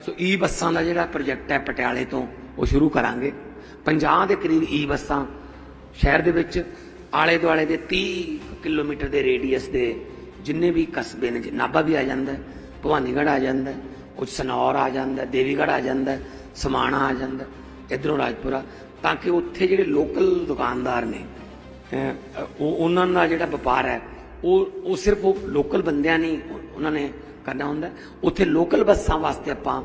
ਸੋ ਈ ਬੱਸਾਂ ਦਾ ਜਿਹੜਾ ਪ੍ਰੋਜੈਕਟ ਹੈ ਪਟਿਆਲੇ ਤੋਂ ਉਹ ਸ਼ੁਰੂ ਕਰਾਂਗੇ। 50 ਦੇ ਕਰੀਬ ਈ ਬੱਸਾਂ ਸ਼ਹਿਰ ਦੇ ਵਿੱਚ ਆਲੇ ਦੁਆਲੇ ਦੇ 30 ਕਿਲੋਮੀਟਰ ਦੇ ਰੇਡੀਅਸ ਦੇ ਜਿੰਨੇ ਵੀ ਕਸਬੇ ਨੇ ਨਾਭਾ ਵੀ ਆ ਜਾਂਦਾ ਹੈ, ਭਵਾਨੀਗੜ੍ਹ ਆ ਜਾਂਦਾ ਕੁਝ ਸਨੌਰ ਆ ਜਾਂਦਾ ਹੈ, ਦੇਵੀਗੜ੍ਹ ਆ ਜਾਂਦਾ ਸਮਾਣਾ ਆ ਜਾਂਦਾ ਹੈ, ਇੱਧਰੋਂ ਰਾਜਪੁਰਾ ਤਾਂ ਕਿ ਉੱਥੇ ਜਿਹੜੇ ਲੋਕਲ ਦੁਕਾਨਦਾਰ ਨੇ ਉਹ ਉਹਨਾਂ ਦਾ ਜਿਹੜਾ ਵਪਾਰ ਹੈ ਉਹ ਉਹ ਸਿਰਫ ਉਹ ਲੋਕਲ ਬੰਦਿਆਂ ਨਹੀਂ ਉਹਨਾਂ ਨੇ ਕਰਨਾ ਹੁੰਦਾ। ਉੱਥੇ ਲੋਕਲ ਬੱਸਾਂ ਵਾਸਤੇ ਆਪਾਂ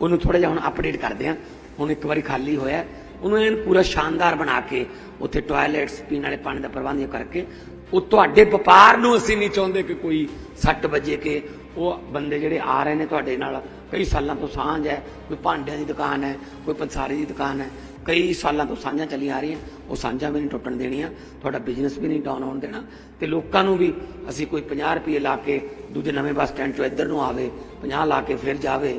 ਉਹਨੂੰ ਥੋੜਾ ਜਿਹਾ ਹੁਣ ਅਪਡੇਟ ਕਰਦੇ ਹਾਂ। ਹੁਣ ਇੱਕ ਵਾਰੀ ਖਾਲੀ ਹੋਇਆ। ਉਹਨੂੰ ਐਨ ਪੂਰਾ ਸ਼ਾਨਦਾਰ ਬਣਾ ਕੇ ਉੱਥੇ ਟਾਇਲਟਸ ਪੀਣ ਵਾਲੇ ਪਾਣੀ ਦਾ ਪ੍ਰਬੰਧ ਕਰਕੇ ਉਹ ਤੁਹਾਡੇ ਵਪਾਰ ਨੂੰ ਅਸੀਂ ਨਹੀਂ ਚਾਹੁੰਦੇ ਕਿ ਕੋਈ ਸੱਟ ਵੱਜੇ ਕਿ ਉਹ ਬੰਦੇ ਜਿਹੜੇ ਆ ਰਹੇ ਨੇ ਤੁਹਾਡੇ ਨਾਲ, ਕਈ ਸਾਲਾਂ ਤੋਂ ਸਾਂਝ ਹੈ, ਕੋਈ ਭਾਂਡਿਆਂ ਦੀ ਦੁਕਾਨ ਹੈ, ਕੋਈ ਪੰਸਾਰੀ ਦੀ ਦੁਕਾਨ ਹੈ। ਕਈ ਸਾਲਾਂ ਤੋਂ ਸਾਂਝਾਂ ਚੱਲੀ ਆ ਰਹੀਆਂ, ਉਹ ਸਾਂਝਾਂ ਵੀ ਨਹੀਂ ਟੁੱਟਣ ਦੇਣੀਆਂ, ਤੁਹਾਡਾ ਬਿਜ਼ਨਸ ਵੀ ਨਹੀਂ ਡਾਊਨ ਹੋਣ ਦੇਣਾ। ਤੇ ਲੋਕਾਂ ਨੂੰ ਵੀ ਅਸੀਂ ਕੋਈ 50 ਰੁਪਏ ਲਾ ਕੇ ਦੂਜੇ ਨਵੇਂ ਬੱਸ ਸਟੈਂਡ ਚੋਂ ਇੱਧਰ ਨੂੰ ਆਵੇ 50 ਲਾ ਕੇ ਫਿਰ ਜਾਵੇ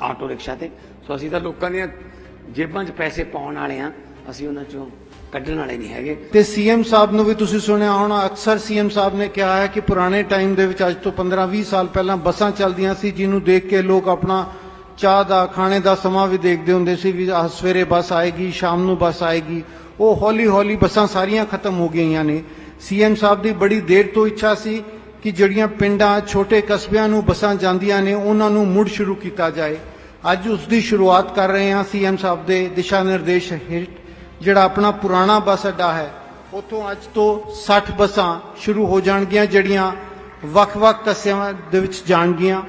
ਆਟੋ ਰਿਕਸ਼ਾ ਤੇ। ਸੋ ਅਸੀਂ ਤਾਂ ਲੋਕਾਂ ਦੀਆਂ ਜੇਬਾਂ 'ਚ ਪੈਸੇ ਪਾਉਣ ਵਾਲੇ ਆ ਅਸੀਂ ਉਹਨਾਂ 'ਚੋਂ ਕੱਢਣ ਵਾਲੇ ਨਹੀਂ ਹੈਗੇ। ਤੇ ਸੀਐਮ ਸਾਹਿਬ ਨੂੰ ਵੀ ਤੁਸੀਂ ਸੁਣਿਆ ਹੋਣਾ, ਅਕਸਰ ਸੀਐਮ ਸਾਹਿਬ ਨੇ ਕਿਹਾ ਹੈ ਕਿ ਪੁਰਾਣੇ ਟਾਈਮ ਦੇ ਵਿੱਚ ਅੱਜ ਤੋਂ 15-20 ਸਾਲ ਪਹਿਲਾਂ ਬੱਸਾਂ ਚੱਲਦੀਆਂ ਸੀ, ਜਿਹਨੂੰ ਦੇਖ ਕੇ ਲੋਕ ਆਪਣਾ ਚਾਹ ਦਾ, ਖਾਣੇ ਦਾ ਸਮਾਂ ਵੀ ਦੇਖਦੇ ਹੁੰਦੇ ਸੀ ਵੀ ਆਹ ਸਵੇਰੇ ਬੱਸ ਆਏਗੀ, ਸ਼ਾਮ ਨੂੰ ਬੱਸ ਆਏਗੀ। ਉਹ ਹੌਲੀ-ਹੌਲੀ ਬੱਸਾਂ ਸਾਰੀਆਂ ਖਤਮ ਹੋ ਗਈਆਂ ਨੇ। ਸੀਐਮ ਸਾਹਿਬ ਦੀ ਬੜੀ ਦੇਰ ਤੋਂ ਇੱਛਾ ਸੀ ਕਿ ਜਿਹੜੀਆਂ ਪਿੰਡਾਂ, ਛੋਟੇ ਕਸਬਿਆਂ ਨੂੰ ਬੱਸਾਂ ਜਾਂਦੀਆਂ ਨੇ, ਉਹਨਾਂ ਨੂੰ ਮੁੜ ਸ਼ੁਰੂ ਕੀਤਾ ਜਾਏ। ਅੱਜ ਉਸ ਦੀ ਸ਼ੁਰੂਆਤ ਕਰ ਰਹੇ ਹਾਂ ਸੀਐਮ ਸਾਹਿਬ ਦੇ ਦਿਸ਼ਾ ਨਿਰਦੇਸ਼ ਹੇਠ, ਜਿਹੜਾ ਆਪਣਾ ਪੁਰਾਣਾ ਬੱਸ ਅੱਡਾ ਹੈ। ਉੱਥੋਂ ਅੱਜ ਤੋਂ 60 ਬੱਸਾਂ ਸ਼ੁਰੂ ਹੋ ਜਾਣਗੀਆਂ, ਜਿਹੜੀਆਂ ਵੱਖ-ਵੱਖ ਕਸਬਿਆਂ ਦੇ ਵਿੱਚ ਜਾਣਗੀਆਂ।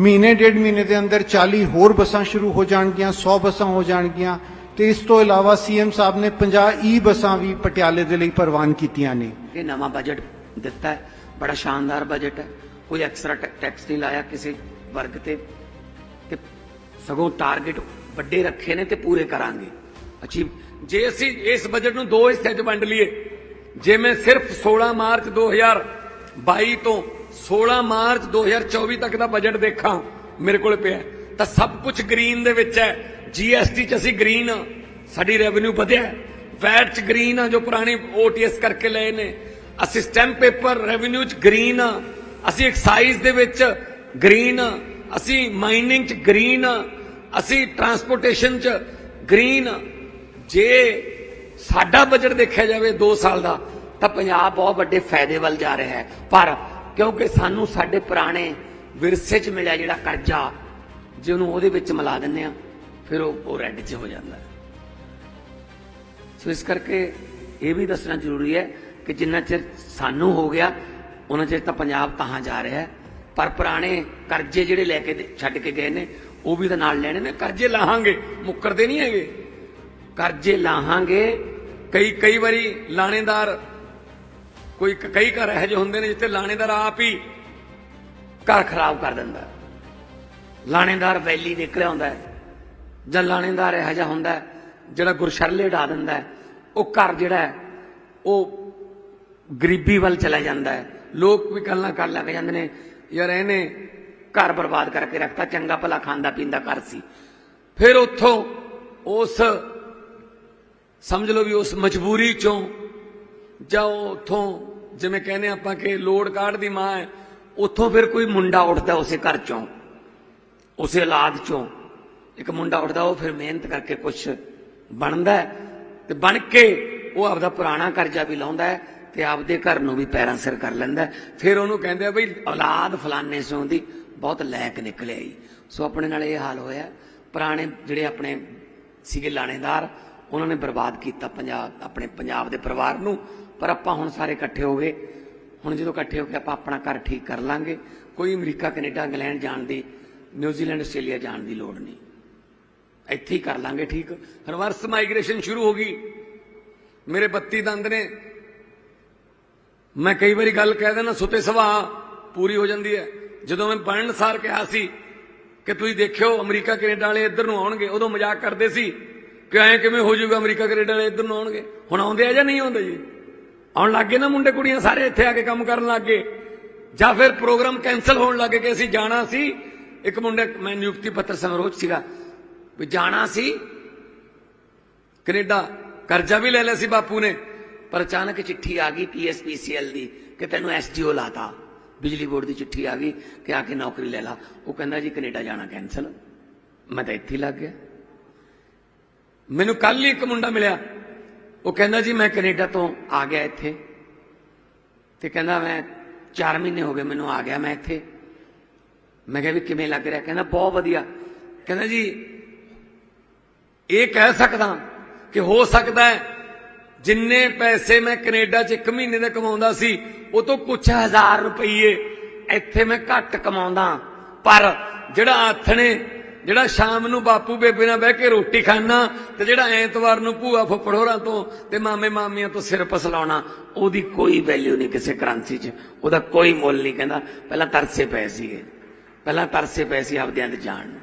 ਮਹੀਨੇ, ਡੇਢ ਮਹੀਨੇ ਦੇ ਅੰਦਰ 40 ਹੋਰ ਬੱਸਾਂ ਸ਼ੁਰੂ ਹੋ ਜਾਣਗੀਆਂ 100 ਬੱਸਾਂ ਹੋ ਜਾਣਗੀਆਂ। ਤੇ ਇਸ ਤੋਂ ਇਲਾਵਾ ਸੀਐਮ ਸਾਹਿਬ ਨੇ 50 ਈ ਬੱਸਾਂ ਵੀ ਪਟਿਆਲੇ ਦੇ ਲਈ ਪ੍ਰਵਾਨ ਕੀਤੀਆਂ ਨੇ। ਇਹ ਨਵਾਂ ਬਜਟ ਦਿੱਤਾ ਹੈ। ਬੜਾ ਸ਼ਾਨਦਾਰ ਬਜਟ ਹੈ। ਕੋਈ ਐਕਸਟਰਾ ਟੈਕਸ ਨਹੀਂ ਲਾਇਆ ਕਿਸੇ ਵਰਗ ਤੇ। ਤੇ ਸਗੋਂ ਟਾਰਗੇਟ ਵੱਡੇ ਰੱਖੇ ਨੇ ਤੇ ਪੂਰੇ ਕਰਾਂਗੇ। ਅਚੀਵ ਜੇ ਅਸੀਂ ਇਸ ਬਜਟ ਨੂੰ ਦੋ ਹਿੱਸੇ 'ਚ ਵੰਡ ਲਈਏ, ਜੇ ਮੈਂ ਸਿਰਫ 16 ਮਾਰਚ 2022 ਤੋਂ 16 ਮਾਰਚ 2024 ਤੱਕ ਦਾ ਬਜਟ ਦੇਖਾਂ, ਮੇਰੇ ਕੋਲ ਪਿਆ ਤਾਂ ਸਭ ਕੁਝ ਗ੍ਰੀਨ ਦੇ ਵਿੱਚ ਹੈ। ਜੀਐਸਟੀ 'ਚ ਅਸੀਂ ਗ੍ਰੀਨ ਸਾਡੀ ਰੈਵਨਿਊ ਵਧਿਆ ਵੈਟ 'ਚ ਗ੍ਰੀਨ ਆ, ਜੋ ਪੁਰਾਣੀ ਓਟੀਐਸ ਕਰਕੇ ਲਏ ਨੇ। ਅਸੀਂ ਸਟੈਂਪ ਪੇਪਰ ਰੈਵਨਿਊ 'ਚ ਗ੍ਰੀਨ ਆ। ਅਸੀਂ ਐਕਸਾਈਜ਼ ਦੇ ਵਿੱਚ ਗ੍ਰੀਨ ਆ। ਅਸੀਂ ਮਾਈਨਿੰਗ 'ਚ ਗ੍ਰੀਨ ਆ। ਅਸੀਂ ਟਰਾਂਸਪੋਰਟੇਸ਼ਨ 'ਚ ਗ੍ਰੀਨ ਆ। ਜੇ ਸਾਡਾ ਬਜਟ ਦੇਖਿਆ ਜਾਵੇ 2 ਸਾਲ ਦਾ, ਤਾਂ ਪੰਜਾਬ ਬਹੁਤ ਵੱਡੇ ਫਾਇਦੇ ਵੱਲ ਜਾ ਰਿਹਾ ਹੈ। ਪਰ ਕਿਉਂਕਿ ਸਾਨੂੰ ਸਾਡੇ ਪੁਰਾਣੇ ਵਿਰਸੇ 'ਚ ਮਿਲਿਆ ਜਿਹੜਾ ਕਰਜ਼ਾ, ਜੇ ਉਹਨੂੰ ਉਹਦੇ ਵਿੱਚ ਮਿਲਾ ਦਿੰਦੇ ਆ ਫਿਰ ਉਹ ਰੈੱਡ 'ਚ ਹੋ ਜਾਂਦਾ। ਸੋ ਇਸ ਕਰਕੇ ਇਹ ਵੀ ਦੱਸਣਾ ਜ਼ਰੂਰੀ ਹੈ ਕਿ ਜਿੰਨਾ ਚਿਰ ਸਾਨੂੰ ਹੋ ਗਿਆ, ਉਹਨਾਂ ਚਿਰ ਤਾਂ ਪੰਜਾਬ ਤਾਂ ਜਾ ਰਿਹਾ ਹੈ। ਪਰ ਪੁਰਾਣੇ ਕਰਜ਼ੇ ਜਿਹੜੇ ਲੈ ਕੇ ਛੱਡ ਕੇ ਗਏ ਨੇ, ਉਹ ਵੀ ਤਾਂ ਨਾਲ ਲੈਣੇ ਨੇ। ਕਰਜ਼ੇ ਲਾਹਾਂਗੇ, ਮੁੱਕਰਦੇ ਨਹੀਂ ਹੈਗੇ। ਕਰਜ਼ੇ ਲਾਹਾਂਗੇ, ਕਈ ਕਈ ਵਾਰੀ ਲਾਣੇਦਾਰ ਕੋਈ ਕ- ਕਈ ਘਰ ਇਹੋ ਜਿਹੇ ਹੁੰਦੇ ਨੇ ਜਿੱਥੇ ਲਾਣੇਦਾਰ ਆਪ ਹੀ ਘਰ ਖਰਾਬ ਕਰ ਦਿੰਦਾ ਲਾਣੇਦਾਰ ਵੈਲੀ ਨਿਕਲਿਆ ਹੁੰਦਾ ਜਾਂ ਲਾਣੇਦਾਰ ਇਹੋ ਜਿਹਾ ਹੁੰਦਾ ਜਿਹੜਾ ਗੁਰਸ਼ਰਲੇ ਢਾ ਦਿੰਦਾ ਉਹ ਘਰ ਜਿਹੜਾ ਉਹ ਗਰੀਬੀ ਵੱਲ ਚਲਾ ਜਾਂਦਾ ਹੈ। ਲੋਕ ਵੀ ਗੱਲਾਂ ਕਰ ਲੱਗ ਜਾਂਦੇ ਨੇ, ਯਾਰ ਇਹਨੇ ਘਰ ਬਰਬਾਦ ਕਰਕੇ ਰੱਖਤਾ, ਚੰਗਾ ਭਲਾ ਖਾਂਦਾ ਪੀਂਦਾ ਘਰ ਸੀ। ਫਿਰ ਉੱਥੋਂ ਉਸ, ਸਮਝ ਲਓ ਵੀ ਉਸ ਮਜਬੂਰੀ ਚੋਂ ਜਾਂ ਉਹ ਉੱਥੋਂ, ਜਿਵੇਂ ਕਹਿੰਦੇ ਆਪਾਂ ਕਿ ਲੋੜ ਕਾਰਡ ਦੀ ਮਾਂ ਹੈ, ਉੱਥੋਂ ਫਿਰ ਕੋਈ ਮੁੰਡਾ ਉੱਠਦਾ ਉਸੇ ਘਰ ਚੋਂ, ਉਸੇ ਔਲਾਦ ਚੋਂ। ਇੱਕ ਮੁੰਡਾ ਉੱਠਦਾ, ਉਹ ਫਿਰ ਮਿਹਨਤ ਕਰਕੇ ਕੁਝ ਬਣਦਾ ਤੇ ਬਣ ਕੇ ਉਹ ਆਪਦਾ ਪੁਰਾਣਾ ਕਰਜ਼ਾ ਵੀ ਲਾਉਂਦਾ ਹੈ ਤੇ ਆਪਦੇ ਘਰ ਨੂੰ ਵੀ ਪੈਰਾਂ ਸਿਰ ਕਰ ਲੈਂਦਾ ਫਿਰ ਉਹਨੂੰ ਕਹਿੰਦੇ ਆ, ਬਈ ਔਲਾਦ ਫਲਾਨੇ ਸੋਂ ਦੀ ਬਹੁਤ ਲਾਇਕ ਨਿਕਲਿਆ ਈ। ਸੋ ਆਪਣੇ ਨਾਲ ਇਹ ਹਾਲ ਹੋਇਆ। ਪੁਰਾਣੇ ਜਿਹੜੇ ਆਪਣੇ ਸੀਗੇ ਲਾਣੇਦਾਰ, ਉਹਨਾਂ ਨੇ ਬਰਬਾਦ ਕੀਤਾ ਪੰਜਾਬ, ਆਪਣੇ ਪੰਜਾਬ ਦੇ ਪਰਿਵਾਰ ਨੂੰ। ਪਰ ਆਪਾਂ ਹੁਣ ਸਾਰੇ ਇਕੱਠੇ ਹੋ ਗਏ। ਹੁਣ ਜਦੋਂ ਇਕੱਠੇ ਹੋ ਕੇ ਆਪਾਂ ਆਪਣਾ ਘਰ ਠੀਕ ਕਰ ਲਾਂਗੇ, ਕੋਈ ਅਮਰੀਕਾ, ਕੈਨੇਡਾ, ਇੰਗਲੈਂਡ ਜਾਣ ਦੀ, ਨਿਊਜ਼ੀਲੈਂਡ, ਆਸਟ੍ਰੇਲੀਆ ਜਾਣ ਦੀ ਲੋੜ ਨਹੀਂ। ਇੱਥੇ ਹੀ ਕਰ ਲਾਂਗੇ ਠੀਕ। ਰਿਵਰਸ ਮਾਈਗ੍ਰੇਸ਼ਨ ਸ਼ੁਰੂ ਹੋ ਗਈ। ਮੇਰੇ 32 ਦੰਦ ਨੇ। ਮੈਂ ਕਈ ਵਾਰੀ ਗੱਲ ਕਹਿ ਦੇਣਾ ਸੁਤੇ ਸਵਾ ਪੂਰੀ ਹੋ ਜਾਂਦੀ ਹੈ। ਜਦੋਂ ਮੈਂ ਬਣਨ ਸਾਰ ਕਿਹਾ ਸੀ ਕਿ ਤੁਸੀਂ ਦੇਖਿਓ, ਅਮਰੀਕਾ, ਕੈਨੇਡਾ ਵਾਲੇ ਇੱਧਰ ਨੂੰ ਆਉਣਗੇ, ਉਦੋਂ ਮਜ਼ਾਕ ਕਰਦੇ ਸੀ ਕਿ ਐਂ ਕਿਵੇਂ ਹੋ ਜਾਊਗਾ, ਅਮਰੀਕਾ, ਕੈਨੇਡਾ ਵਾਲੇ ਇੱਧਰ ਨੂੰ ਆਉਣਗੇ। ਹੁਣ ਆਉਂਦੇ ਆ ਜਾਂ ਨਹੀਂ ਆਉਂਦੇ ਜੀ? ਆਉਣ ਲੱਗੇ ਨਾ ਮੁੰਡੇ ਕੁੜੀਆਂ ਸਾਰੇ ਇੱਥੇ ਆ ਕੇ ਕੰਮ ਕਰਨ ਲੱਗੇ ਜਾਂ ਫਿਰ ਪ੍ਰੋਗਰਾਮ ਕੈਨਸਲ ਹੋਣ ਲੱਗੇ ਕਿ ਅਸੀਂ ਜਾਣਾ ਸੀ ਇੱਕ ਮੁੰਡੇ ਮੈਂ ਨਿਯੁਕਤੀ ਪੱਤਰ ਸਮਾਰੋਹ 'ਚ ਸੀਗਾ ਵੀ ਜਾਣਾ ਸੀ ਕੈਨੇਡਾ ਕਰਜ਼ਾ ਵੀ ਲੈ ਲਿਆ ਸੀ ਬਾਪੂ ਨੇ ਪਰ ਅਚਾਨਕ ਚਿੱਠੀ ਆ ਗਈ ਪੀਐਸਪੀਸੀਐਲ ਦੀ ਕਿ ਤੈਨੂੰ ਐਸਡੀਓ ਲਾਤਾ ਬਿਜਲੀ ਬੋਰਡ ਦੀ ਚਿੱਠੀ ਆ ਗਈ ਕਿ ਆ ਕੇ ਨੌਕਰੀ ਲੈ ਲਾ ਉਹ ਕਹਿੰਦਾ ਜੀ ਕੈਨੇਡਾ ਜਾਣਾ ਕੈਨਸਲ ਮੈਂ ਤਾਂ ਇੱਥੇ ਹੀ ਲੱਗ ਗਿਆ ਮੈਨੂੰ ਕੱਲ ਹੀ ਇੱਕ ਮੁੰਡਾ ਮਿਲਿਆ ਉਹ ਕਹਿੰਦਾ ਜੀ ਮੈਂ ਕੈਨੇਡਾ ਤੋਂ ਆ ਗਿਆ ਇੱਥੇ। ਤੇ ਕਹਿੰਦਾ ਮੈਂ 4 ਮਹੀਨੇ ਹੋ ਗਏ ਮੈਨੂੰ ਆ ਗਿਆ ਮੈਂ ਇੱਥੇ। ਮੈਂ ਕਿਹਾ ਵੀ ਕਿਵੇਂ ਲੱਗ ਰਿਹਾ? ਕਹਿੰਦਾ ਬਹੁਤ ਵਧੀਆ। ਕਹਿੰਦਾ ਜੀ, ਇਹ ਕਹਿ ਸਕਦਾ ਕਿ ਹੋ ਸਕਦਾ ਹੈ ਜਿੰਨੇ ਪੈਸੇ ਮੈਂ ਕੈਨੇਡਾ 'ਚ ਇੱਕ ਮਹੀਨੇ ਦਾ ਕਮਾਉਂਦਾ ਸੀ, ਉਹ ਤੋਂ ਕੁਝ ਹਜ਼ਾਰ ਰੁਪਏ ਇੱਥੇ ਮੈਂ ਘੱਟ ਕਮਾਉਂਦਾ। ਪਰ ਜਿਹੜਾ ਆਥਣੇ ਜਿਹੜਾ ਸ਼ਾਮ ਨੂੰ ਬਾਪੂ ਬੇਬੇ ਨਾਲ ਬਹਿ ਕੇ ਰੋਟੀ ਖਾਣਾ ਤੇ ਜਿਹੜਾ ਐਤਵਾਰ ਨੂੰ ਭੂਆ ਫੁੱਫੜ ਹੋਰਾਂ ਤੋਂ ਤੇ ਮਾਮੇ ਮਾਮੀਆਂ ਤੋਂ ਸਿਰ ਪਸਲਾਉਣਾ, ਉਹਦੀ ਕੋਈ ਵੈਲਿਊ ਨਹੀਂ ਕਿਸੇ ਕਰੰਸੀ 'ਚ। ਉਹਦਾ ਕੋਈ ਮੁੱਲ ਨਹੀਂ ਕਹਿੰਦਾ, ਪਹਿਲਾਂ ਤਰਸੇ ਪਏ ਸੀਗੇ। ਪਹਿਲਾਂ ਤਰਸੇ ਪਏ ਸੀ ਆਪਦਿਆਂ ਦੇ ਜਾਣ ਨੂੰ।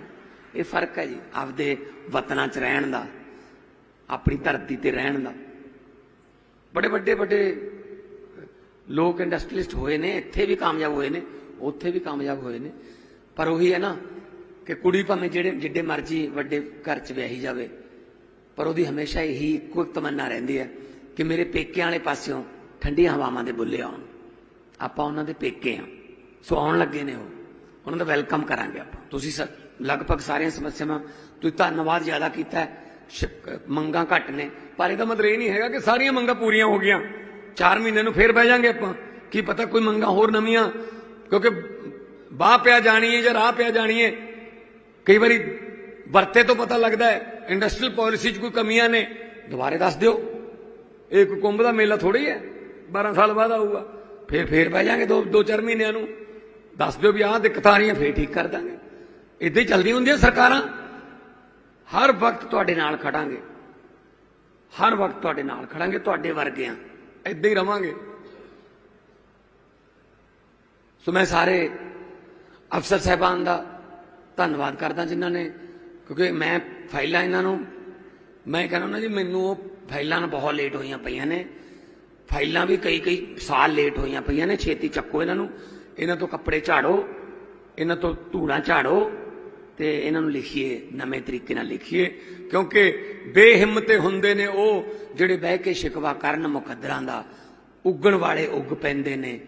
ਇਹ ਫ਼ਰਕ ਹੈ ਜੀ, ਆਪਦੇ ਵਤਨਾਂ 'ਚ ਰਹਿਣ ਦਾ, ਆਪਣੀ ਧਰਤੀ ਤੇ ਰਹਿਣ ਦਾ। ਬੜੇ ਵੱਡੇ ਵੱਡੇ ਲੋਕ ਇੰਡਸਟਰੀਲਿਸਟ ਹੋਏ ਨੇ, ਇੱਥੇ ਵੀ ਕਾਮਯਾਬ ਹੋਏ ਨੇ, ਉੱਥੇ ਵੀ ਕਾਮਯਾਬ ਹੋਏ ਨੇ। ਪਰ ਉਹੀ ਹੈ ਨਾ ਕਿ ਕੁੜੀ ਭਾਵੇਂ ਜਿਹੜੇ ਜਿੱਡੇ ਮਰਜ਼ੀ ਵੱਡੇ ਘਰ 'ਚ ਵਿਆਹੀ ਜਾਵੇ, ਪਰ ਉਹਦੀ ਹਮੇਸ਼ਾ ਇਹੀ ਇੱਕੋ ਇੱਕ ਤਮੰਨਾ ਰਹਿੰਦੀ ਹੈ ਕਿ ਮੇਰੇ ਪੇਕਿਆਂ ਵਾਲੇ ਪਾਸਿਓਂ ਠੰਡੀਆਂ ਹਵਾਵਾਂ ਦੇ ਬੁੱਲੇ ਆਉਣ। ਆਪਾਂ ਉਹਨਾਂ ਦੇ ਪੇਕੇ ਆ। ਸੋ ਆਉਣ ਲੱਗੇ ਨੇ ਉਹ। ਉਹਨਾਂ ਦਾ ਵੈਲਕਮ ਕਰਾਂਗੇ ਆਪਾਂ। ਤੁਸੀਂ ਸ- ਲਗਭਗ ਸਾਰੀਆਂ ਸਮੱਸਿਆਵਾਂ, ਤੁਸੀਂ ਧੰਨਵਾਦ ਜ਼ਿਆਦਾ ਕੀਤਾ ਹੈ। ਮੰਗਾਂ ਘੱਟ ਨੇ। ਪਰ ਇਹਦਾ ਮਤਲਬ ਇਹ ਨਹੀਂ ਹੈਗਾ ਕਿ ਸਾਰੀਆਂ ਮੰਗਾਂ ਪੂਰੀਆਂ ਹੋ ਗਈਆਂ। 4 ਮਹੀਨੇ ਨੂੰ ਫੇਰ ਬਹਿ ਜਾਾਂਗੇ ਆਪਾਂ। ਕੀ ਪਤਾ ਕੋਈ ਮੰਗਾਂ ਹੋਰ ਨਵੀਆਂ, ਕਿਉਂਕਿ ਬਾਹ ਪਿਆ ਜਾਣੀ ਹੈ ਜਾਂ ਰਾਹ ਪਿਆ ਜਾਣੀ ਹੈ ਕਈ ਵਾਰੀ ਵਰਤੇ ਤੋਂ ਪਤਾ ਲੱਗਦਾ ਹੈ ਇੰਡਸਟਰੀਅਲ ਪਾਲਿਸੀ 'ਚ ਕੋਈ ਕਮੀਆਂ ਨੇ, ਦੁਬਾਰੇ ਦੱਸ ਦਿਓ। ਇਹ ਕੋਈ ਕੁੰਭ ਦਾ ਮੇਲਾ ਥੋੜੀ ਹੈ 12 ਸਾਲ ਬਾਅਦ ਆਊਗਾ। ਫੇਰ ਫੇਰ ਬਹਿ ਜਾਾਂਗੇ ਦੋ ਦੋ ਚਾਰ ਮਹੀਨਿਆਂ ਨੂੰ। ਦੱਸ ਦਿਓ ਵੀ ਆਹ ਦਿੱਕਤਾਂ ਆ ਰਹੀਆਂ, ਫੇਰ ਠੀਕ ਕਰ ਦਾਂਗੇ। ਇਦਾਂ ਹੀ ਚੱਲਦੀਆਂ ਹੁੰਦੀਆਂ ਸਰਕਾਰਾਂ। ਹਰ ਵਕਤ ਤੁਹਾਡੇ ਨਾਲ ਖੜਾਂਗੇ। ਹਰ ਵਕਤ ਤੁਹਾਡੇ ਨਾਲ ਖੜਾਂਗੇ, ਤੁਹਾਡੇ ਵਰਗਿਆਂ। ਆ ਇਦਾਂ ਹੀ ਰਵਾਂਗੇ। ਸੋ ਮੈਂ ਸਾਰੇ ਅਫਸਰ ਸਾਹਿਬਾਨ ਦਾ ਧੰਨਵਾਦ ਕਰਦਾ ਜਿਨ੍ਹਾਂ ਨੇ, ਕਿਉਂਕਿ ਮੈਂ ਫਾਈਲਾਂ ਇਹਨਾਂ ਨੂੰ, ਮੈਂ ਕਹਿੰਦਾ ਨਾ ਜੀ, ਮੈਨੂੰ ਉਹ ਫਾਈਲਾਂ ਨਾਲ ਬਹੁਤ ਲੇਟ ਹੋਈਆਂ ਪਈਆਂ ਨੇ। ਫਾਈਲਾਂ ਵੀ ਕਈ ਕਈ ਸਾਲ ਲੇਟ ਹੋਈਆਂ ਪਈਆਂ ਨੇ, ਛੇਤੀ ਚੱਕੋ ਇਹਨਾਂ ਨੂੰ। ਇਹਨਾਂ ਤੋਂ ਕੱਪੜੇ ਝਾੜੋ, ਇਹਨਾਂ ਤੋਂ ਧੂੜਾਂ ਝਾੜੋ ਤੇ ਇਹਨਾਂ ਨੂੰ ਲਿਖੀਏ, ਨਵੇਂ ਤਰੀਕੇ ਨਾਲ ਲਿਖੀਏ। ਕਿਉਂਕਿ ਬੇਹਿੰਮਤੇ ਹੁੰਦੇ ਨੇ ਉਹ ਜਿਹੜੇ ਬਹਿ ਕੇ ਸ਼ਿਕਵਾ ਕਰਨ ਮੁਕੱਦਰਾਂ ਦਾ, ਉੱਗਣ ਵਾਲੇ ਉੱਗ ਪੈਂਦੇ ਨੇ,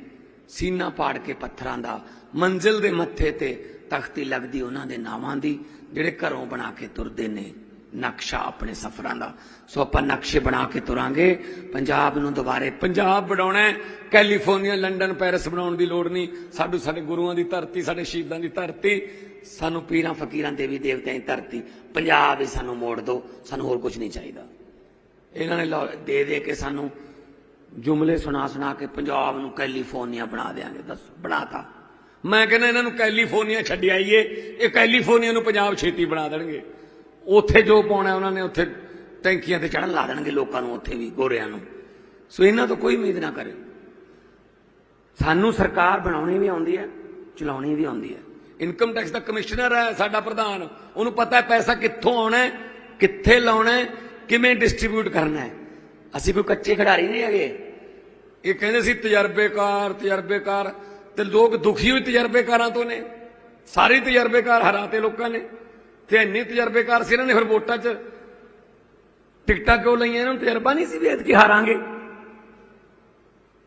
ਸੀਨਾ ਪਾੜ ਕੇ ਪੱਥਰਾਂ ਦਾ, ਮੰਜ਼ਿਲ ਦੇ ਮੱਥੇ ਤੇ ਤਖਤੀ ਲੱਗਦੀ ਉਹਨਾਂ ਦੇ ਨਾਵਾਂ ਦੀ, ਜਿਹੜੇ ਘਰੋਂ ਬਣਾ ਕੇ ਤੁਰਦੇ ਨੇ, ਨਕਸ਼ਾ ਆਪਣੇ ਸਫ਼ਰਾਂ ਦਾ। ਸੋ ਆਪਾਂ ਨਕਸ਼ੇ ਬਣਾ ਕੇ ਤੁਰਾਂਗੇ। ਪੰਜਾਬ ਨੂੰ ਦੁਬਾਰੇ ਪੰਜਾਬ ਬਣਾਉਣਾ ਕੈਲੀਫੋਰਨੀਆ, ਲੰਡਨ, ਪੈਰਿਸ ਬਣਾਉਣ ਦੀ ਲੋੜ ਨਹੀਂ। ਸਾਡੂ ਸਾਡੇ ਗੁਰੂਆਂ ਦੀ ਧਰਤੀ, ਸਾਡੇ ਸ਼ਹੀਦਾਂ ਦੀ ਧਰਤੀ। ਸਾਨੂੰ ਪੀਰਾਂ ਫਕੀਰਾਂ ਦੇਵੀ ਦੇਵਤਿਆਂ ਦੀ ਧਰਤੀ। ਪੰਜਾਬ ਹੀ ਸਾਨੂੰ ਮੋੜ ਦਿਓ ਸਾਨੂੰ ਹੋਰ ਕੁਝ ਨਹੀਂ ਚਾਹੀਦਾ। ਇਹਨਾਂ ਨੇ ਲਓ- ਦੇ ਦੇ ਕੇ ਸਾਨੂੰ ਜੁਮਲੇ ਸੁਣਾ ਸੁਣਾ ਕੇ ਪੰਜਾਬ ਨੂੰ ਕੈਲੀਫੋਰਨੀਆ ਬਣਾ ਦੇਾਂਗੇ ਦੱਸ, ਬਣਾਤਾ। ਮੈਂ ਕਹਿੰਦਾ ਇਹਨਾਂ ਨੂੰ ਕੈਲੀਫੋਰਨੀਆ ਛੱਡ ਆਈਏ। ਇਹ ਕੈਲੀਫੋਰਨੀਆ ਨੂੰ ਪੰਜਾਬ ਛੇਤੀ ਬਣਾ ਦੇਣਗੇ। ਉੱਥੇ ਜੋ ਪਾਉਣਾ ਉਹਨਾਂ ਨੇ, ਉੱਥੇ ਟੈਂਕੀਆਂ ਤੇ ਚੜਨ ਲਾ ਦੇਣਗੇ ਲੋਕਾਂ ਨੂੰ, ਉੱਥੇ ਵੀ, ਗੋਰਿਆਂ ਨੂੰ। ਸੋ ਇਹਨਾਂ ਤੋਂ ਕੋਈ ਉਮੀਦ ਨਾ ਕਰਿਓ ਸਾਨੂੰ ਸਰਕਾਰ ਬਣਾਉਣੀ ਵੀ ਆਉਂਦੀ ਹੈ, ਚਲਾਉਣੀ ਵੀ ਆਉਂਦੀ ਹੈ। ਇਨਕਮ ਟੈਕਸ ਦਾ ਕਮਿਸ਼ਨਰ ਹੈ ਸਾਡਾ ਪ੍ਰਧਾਨ। ਉਹਨੂੰ ਪਤਾ ਹੈ ਪੈਸਾ ਕਿੱਥੋਂ ਆਉਣਾ ਹੈ, ਕਿੱਥੇ ਲਾਉਣਾ ਹੈ, ਕਿਵੇਂ ਡਿਸਟ੍ਰੀਬਿਊਟ ਕਰਨਾ ਹੈ। ਅਸੀਂ ਕੋਈ ਕੱਚੇ ਖਿਡਾਰੀ ਨਹੀਂ ਹੈਗੇ। ਇਹ ਕਹਿੰਦੇ ਸੀ, ਤਜਰਬੇਕਾਰ ਤਜਰਬੇਕਾਰ। ਤੇ ਲੋਕ ਦੁਖੀ ਹੋਏ ਤਜਰਬੇਕਾਰਾਂ ਤੋਂ ਨੇ। ਸਾਰੇ ਤਜਰਬੇਕਾਰ ਹਰਾਤੇ ਲੋਕਾਂ ਨੇ ਤੇ ਇੰਨੇ ਤਜਰਬੇਕਾਰ ਸੀ ਇਹਨਾਂ ਨੇ ਫਿਰ ਵੋਟਾਂ 'ਚ ਟਿਕਟਾਂ ਕਿਉਂ ਲਈਆਂ? ਇਹਨਾਂ ਨੂੰ ਤਜਰਬਾ ਨਹੀਂ ਸੀ ਵੀ ਐਤਕੀ ਹਾਰਾਂਗੇ।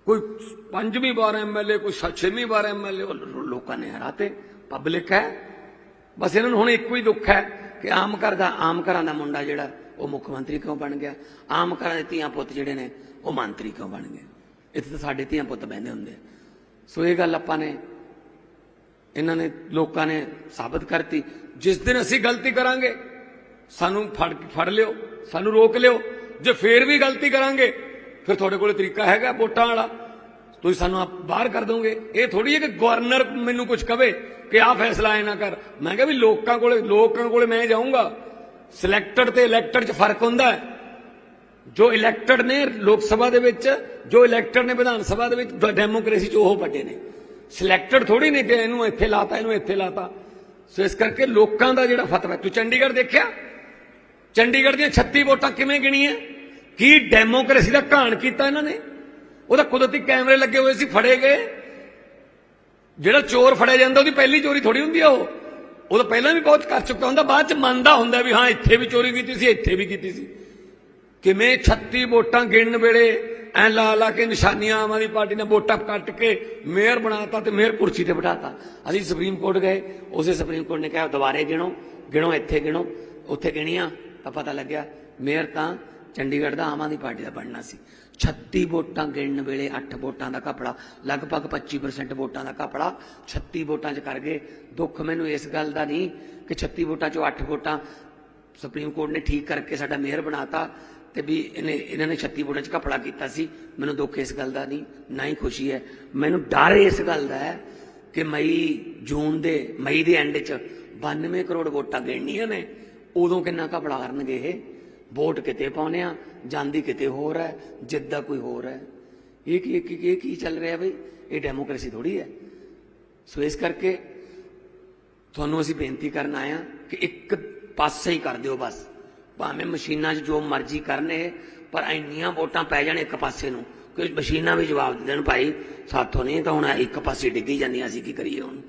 ਕੋਈ ਪੰਜਵੀਂ ਵਾਰ ਐਮਐਲਏ ਕੋਈ ਛੇਵੀਂ ਵਾਰ ਐਮਐਲਏ ਲੋਕਾਂ ਨੇ ਹਰਾਤੇ। ਪਬਲਿਕ ਹੈ। ਬਸ ਇਹਨਾਂ ਨੂੰ ਹੁਣ ਇੱਕੋ ਹੀ ਦੁੱਖ ਹੈ ਕਿ ਆਮ ਘਰ ਦਾ, ਆਮ ਘਰਾਂ ਦਾ ਮੁੰਡਾ ਜਿਹੜਾ, ਉਹ ਮੁੱਖ ਮੰਤਰੀ ਕਿਉਂ ਬਣ ਗਿਆ? ਆਮ ਘਰਾਂ ਦੇ ਧੀਆਂ ਪੁੱਤ ਜਿਹੜੇ ਨੇ, ਉਹ ਮੰਤਰੀ ਕਿਉਂ ਬਣ ਗਏ? ਇੱਥੇ ਤਾਂ ਸਾਡੇ ਧੀਆਂ ਪੁੱਤ ਬਹਿੰਦੇ ਹੁੰਦੇ ਸੋ ਇਹ ਗੱਲ ਆਪਾਂ ਨੇ, ਇਹਨਾਂ ਨੇ ਲੋਕਾਂ ਨੇ ਸਾਬਤ ਕਰਤੀ। ਜਿਸ ਦਿਨ ਅਸੀਂ ਗਲਤੀ ਕਰਾਂਗੇ, ਸਾਨੂੰ ਫੜ ਫੜ ਲਿਓ, ਸਾਨੂੰ ਰੋਕ ਲਿਓ। ਜੇ ਫੇਰ ਵੀ ਗਲਤੀ ਕਰਾਂਗੇ, ਫਿਰ ਤੁਹਾਡੇ ਕੋਲੇ ਤਰੀਕਾ ਹੈਗਾ ਵੋਟਾਂ ਵਾਲਾ। ਤੁਸੀਂ ਸਾਨੂੰ ਆਪ ਬਾਹਰ ਕਰ ਦੋਗੇ। ਇਹ ਥੋੜੀ ਹੈ ਕਿ ਗਵਰਨਰ ਮੈਨੂੰ ਕੁਝ ਕਵੇ ਕਿ ਆਹ ਫੈਸਲਾ ਐ ਨਾ ਕਰ। ਮੈਂ ਕਿਹਾ ਵੀ ਲੋਕਾਂ ਕੋਲੇ ਲੋਕਾਂ ਕੋਲੇ ਮੈਂ ਜਾਊਂਗਾ। ਸਿਲੈਕਟਡ ਤੇ ਇਲੈਕਟਡ 'ਚ ਫ਼ਰਕ ਹੁੰਦਾ ਹੈ। ਜੋ ਇਲੈਕਟਡ ਨੇ ਲੋਕ ਸਭਾ ਦੇ ਵਿੱਚ, ਜੋ ਇਲੈਕਟਡ ਨੇ ਵਿਧਾਨ ਸਭਾ ਦੇ ਵਿੱਚ ਡੈਮੋਕ੍ਰੇਸੀ 'ਚ ਉਹ ਵੱਡੇ ਨੇ। ਸਿਲੈਕਟਡ ਥੋੜੀ ਨੇ ਕਿ ਇਹਨੂੰ ਇੱਥੇ ਲਾਤਾ, ਇਹਨੂੰ ਇੱਥੇ ਲਾਤਾ। ਸੋ ਇਸ ਕਰਕੇ ਲੋਕਾਂ ਦਾ ਜਿਹੜਾ ਫਤਵਾ, ਤੂੰ ਚੰਡੀਗੜ੍ਹ ਦੇਖਿਆ? ਚੰਡੀਗੜ੍ਹ ਦੀਆਂ 36 ਵੋਟਾਂ ਕਿਵੇਂ ਗਿਣੀਆਂ? ਕੀ ਡੈਮੋਕ੍ਰੇਸੀ ਦਾ ਘਾਣ ਕੀਤਾ ਇਹਨਾਂ ਨੇ? ਉਹਦਾ ਕੁਦਰਤੀ ਕੈਮਰੇ ਲੱਗੇ ਹੋਏ ਸੀ, ਫੜੇ ਗਏ। ਜਿਹੜਾ ਚੋਰ ਫੜਿਆ ਜਾਂਦਾ, ਉਹਦੀ ਪਹਿਲੀ ਚੋਰੀ ਥੋੜੀ ਹੁੰਦੀ ਆ ਉਹ। ਉਹ ਤਾਂ ਪਹਿਲਾਂ ਵੀ ਬਹੁਤ ਕਰ ਚੁੱਕਾ ਹੁੰਦਾ, ਬਾਅਦ ਚ ਮੰਨਦਾ ਹੁੰਦਾ ਵੀ ਹਾਂ, ਇੱਥੇ ਵੀ ਚੋਰੀ ਕੀਤੀ ਸੀ, ਇੱਥੇ ਵੀ ਕੀਤੀ ਸੀ। ਕਿਵੇਂ 36 ਵੋਟਾਂ ਗਿਣਨ ਵੇਲੇ ਐ ਲਾ ਲਾ ਕੇ ਨਿਸ਼ਾਨੀਆਂ ਆਮ ਆਦਮੀ ਪਾਰਟੀ ਨੇ ਵੋਟਾਂ ਕੱਟ ਕੇ ਮੇਅਰ ਬਣਾਤਾ ਤੇ ਮੇਅਰ ਕੁਰਸੀ ਤੇ ਬਿਠਾਤਾ। ਅਸੀਂ ਸੁਪਰੀਮ ਕੋਰਟ ਗਏ, ਉਸੇ ਸੁਪਰੀਮ ਕੋਰਟ ਨੇ ਕਿਹਾ, ਦੁਬਾਰੇ ਗਿਣੋ ਗਿਣੋ, ਇੱਥੇ ਗਿਣੋ, ਉੱਥੇ ਗਿਣੀਆਂ, ਤਾਂ ਪਤਾ ਲੱਗਿਆ ਮੇਅਰ ਤਾਂ ਚੰਡੀਗੜ੍ਹ ਦਾ ਆਮ ਆਦਮੀ ਪਾਰਟੀ ਦਾ ਬਣਨਾ ਸੀ। 36 ਵੋਟਾਂ ਗਿਣਨ ਵੇਲੇ 8 ਵੋਟਾਂ ਦਾ ਕਪੜਾ ਲਗਭਗ 25% ਵੋਟਾਂ ਦਾ ਕਪੜਾ 36 ਵੋਟਾਂ 'ਚ ਕਰ ਗਏ। ਦੁੱਖ ਮੈਨੂੰ ਇਸ ਗੱਲ ਦਾ ਨਹੀਂ ਕਿ 36 ਵੋਟਾਂ 'ਚੋਂ 8 ਵੋਟਾਂ ਸੁਪਰੀਮ ਕੋਰਟ ਨੇ ਠੀਕ ਕਰਕੇ ਸਾਡਾ ਮੇਅਰ ਬਣਾਤਾ। ਤੇ ਵੀ ਇਹਨੇ, ਇਹਨਾਂ ਨੇ 36 ਬੋਟਾਂ 'ਚ ਕਪੜਾ ਕੀਤਾ ਸੀ। ਮੈਨੂੰ ਦੁੱਖ ਇਸ ਗੱਲ ਦਾ ਨਹੀਂ, ਨਾ ਹੀ ਖੁਸ਼ੀ ਹੈ। ਮੈਨੂੰ ਡਰ ਇਸ ਗੱਲ ਦਾ ਹੈ ਕਿ ਮਈ, ਜੂਨ ਦੇ, ਮਈ ਦੇ ਐਂਡ 'ਚ 92 ਕਰੋੜ ਵੋਟਾਂ ਗਿਣਨੀਆਂ ਨੇ। ਉਦੋਂ ਕਿੰਨਾ ਕਪੜਾ ਕਰਨਗੇ ਇਹ? ਵੋਟ ਕਿਤੇ ਪਾਉਨੇ ਆ, ਜਾਂਦੀ ਕਿਤੇ ਹੋਰ ਹੈ ਜਿੱਦਾਂ ਕੋਈ ਹੋਰ ਹੈ। ਇਹ ਕੀ, ਇਹ ਕੀ- ਚੱਲ ਰਿਹਾ ਬਈ? ਇਹ ਡੈਮੋਕ੍ਰੇਸੀ ਥੋੜੀ ਹੈ। ਸੋ ਇਸ ਕਰਕੇ ਤੁਹਾਨੂੰ ਅਸੀਂ ਬੇਨਤੀ ਕਰਨ ਆਏ ਹਾਂ ਕਿ ਇੱਕ ਪਾਸੇ ਹੀ ਕਰ ਦਿਓ ਬਸ। ਭਾਵੇਂ ਮਸ਼ੀਨਾਂ 'ਚ ਜੋ ਮਰਜ਼ੀ ਕਰਨੇ ਪਰ ਇੰਨੀਆਂ ਵੋਟਾਂ ਪੈ ਜਾਣ ਇੱਕ ਪਾਸੇ ਨੂੰ ਕਿ ਮਸ਼ੀਨਾਂ ਵੀ ਜਵਾਬ ਦੇ ਦੇਣ ਭਾਈ ਸਾਥੋਂ ਨਹੀਂ ਤਾਂ ਹੁਣ ਇੱਕ ਪਾਸੇ ਡਿੱਗੀ ਜਾਂਦੀਆਂ ਅਸੀਂ ਕੀ ਕਰੀਏ ਹੁਣ?